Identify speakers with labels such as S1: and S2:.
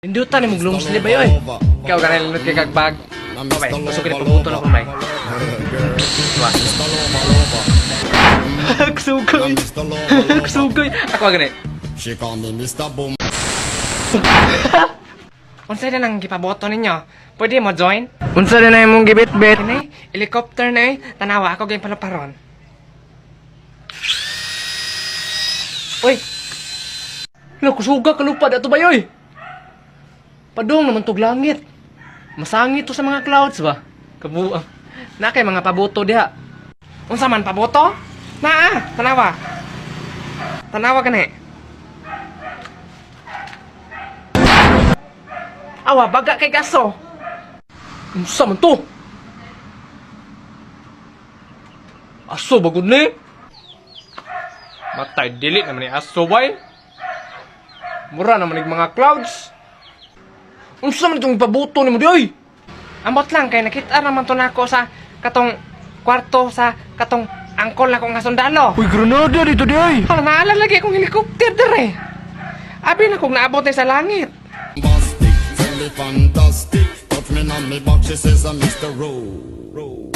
S1: Indutan ni mong long sleeve ba yun? Ikaw ka nalinot kay kagbag. Okay, gusto ko ni pabuto na kung may. Ksugoy! Ksugoy! Ako agad eh.
S2: She call me Mr. Boom.
S1: Unsa na nang gipaboto ninyo? Pwede mo join? Unsa na na imong gibit-bit? Kini, helicopter na eh. Tanawa ako gayong palaparon. Uy! Lo, kusuga ka lupa dato ba yoy? Padong naman tog langit. Masangit to sa mga clouds ba? Kabu na kay mga paboto diha. Unsa man paboto? Naa, tanawa. Tanawa gani. Awa, baga kay gaso. Unsa man to? Aso bagod ni. Matay dili naman ni aso bay. Mura naman ni mga clouds. Unsa man itong pabuto ni mo di oy? Ambot lang kay nakita naman to nako sa katong kwarto sa katong angkol na ko nga sundalo.
S3: Uy, granada dito di ay!
S1: Hala, naalala lagi akong helicopter dire. Abi na kong naabot na sa langit.
S2: Bastic, very fantastic. Touch me on me back, she says I'm Mr. Rowe. Rowe.